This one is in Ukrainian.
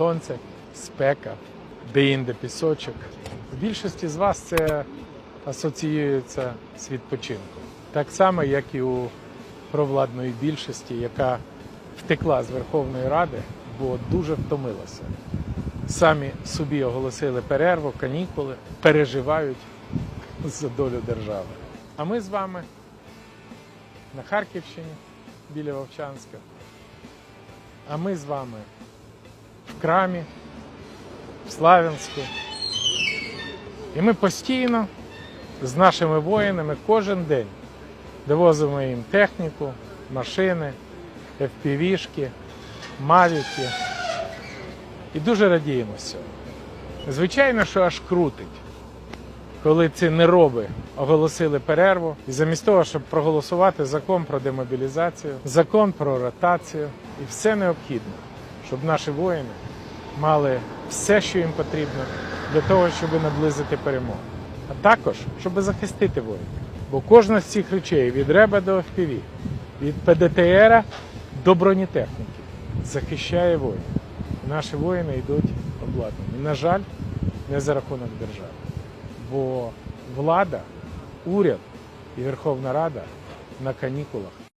сонце, спека, де-інде пісочок. В більшості з вас це асоціюється з відпочинком. Так само, як і у провладної більшості, яка втекла з Верховної Ради, бо дуже втомилася. Самі собі оголосили перерву, канікули, переживають за долю держави. А ми з вами на Харківщині біля Вовчанська. А ми з вами в Крамі, в Славянську. І ми постійно з нашими воїнами кожен день довозимо їм техніку, машини, FPV-шки, мавіки. І дуже радіємо з цього. Звичайно, що аж крутить, коли ці нероби оголосили перерву, і замість того, щоб проголосувати закон про демобілізацію, закон про ротацію і все необхідне, щоб наші воїни мали все, що їм потрібно для того, щоб наблизити перемогу. А також, щоб захистити воїнів. Бо кожна з цих речей від РЕБа до FPV, від ПДТР до бронетехніки захищає воїнів. Наші воїни йдуть обладнані. На жаль, не за рахунок держави. Бо влада, уряд і Верховна Рада на канікулах